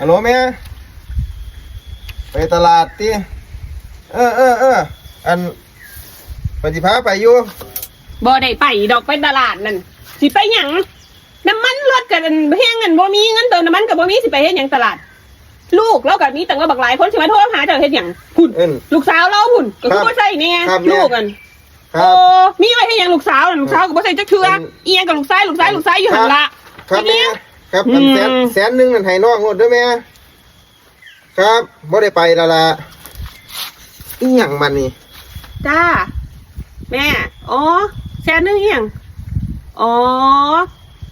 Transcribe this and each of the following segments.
ฮัลโหลแม่ไปตลาดติเออเออเอออันปฏิภาไปอยู่บ่ได้ไปดอกไปตลาดนั่นสิไปหยังน้ำมันรถกันแห้งเงินบ่มีเงินเติมน้ำมันกับบ่มีสิไปเฮ็ดหยังตลาด ลูกเรากับมีตั้งว่าบักหลายคนสิมาโทรหาเจ้าเฮ็ดหยังพุ่นเอิ้น ลูกสาวเราพุ่นก็คือครับบ่ใช่นี่ไงครับแม่ ลูกกันครัโอ้บ มีไว้ให้หยังลูกสาวน่ะลูกสาวก็บ่ใช่จักเทื่อเป็นเอียงกับลูกชายลูกชายลูกชายอยู่หั่นละครับทีแม่นี้ ครับอันแสนอืมแสนหนึ่งนั่นให้น้องหมดเด้วยแม่ครับบ่ได้ไปและละอีหยังมันนี่จ้า แม่ อ๋อแสนหนึงเอียงอ๋อ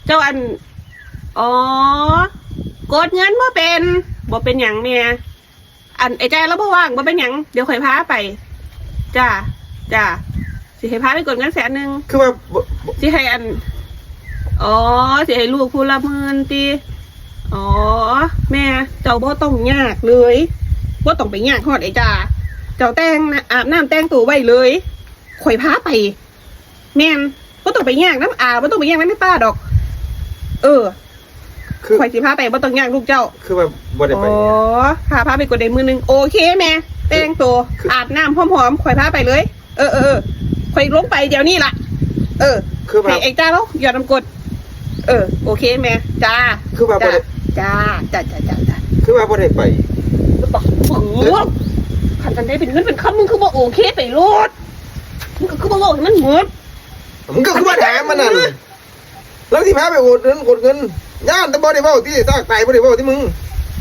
เจ้าอัน อ๋อกดเงินบ่เป็นบ่เป็นหยังเนี่ยอันไอ้แจ้แล้วบ่ว่างบ่เป็นหยังเดี๋ยวข่อยพาไปจ้าจ้าสิให้พาไปกดเงินแสนหนึ่งคือว่าบ่บ่สิให้อัน อ๋อสิให้ลูกผู้ละหมื่นตีอ๋อ แม่เจ้าบ่ต้องยากเลยบ่ต้องไปยากฮอดไอ้จ้าเจ้าแต่งนะอาบน้ำแต่งตัวไว้เลยข่อยพาไป แม่นบ่ต้องไปยากน้ำอาบ่ต้องไปยากน้ำไม่ป้าดอก เออคือข่อยสิพาไปบ่ต้องยากลูกเจ้า คือว่าบ่ได้อ๋ไปอพาพาไปกดได้มือหนึงโอเคแม่แต่งตัวคืออาบน้ำหอมๆข่อยพาไปเลยเออเออเออข่อยลงไปเดี๋ยวนี้ล่ะ เออ คือว่าให้ไอ้จ้าแล้วหยอดน้ำกรด เออ โอเคแม่จ้าคือว่าบ่จ้าได้จ้าจ้าจ้าจ้าจ้าคือว่าบ่ได้ไปบอกโอ้โหขันกันได้เป็นเงินเป็นคำมึงคือบอกโอเคไปโลดมึงก็คือบอกให้มันหมด มึงก็คือว่าถามมันนั่นแล้วที่พาไปโอดเงินโอดเงินย่านแต่บ่ได้เว้าที่ซากไตบ่ได้เว้าที่มึง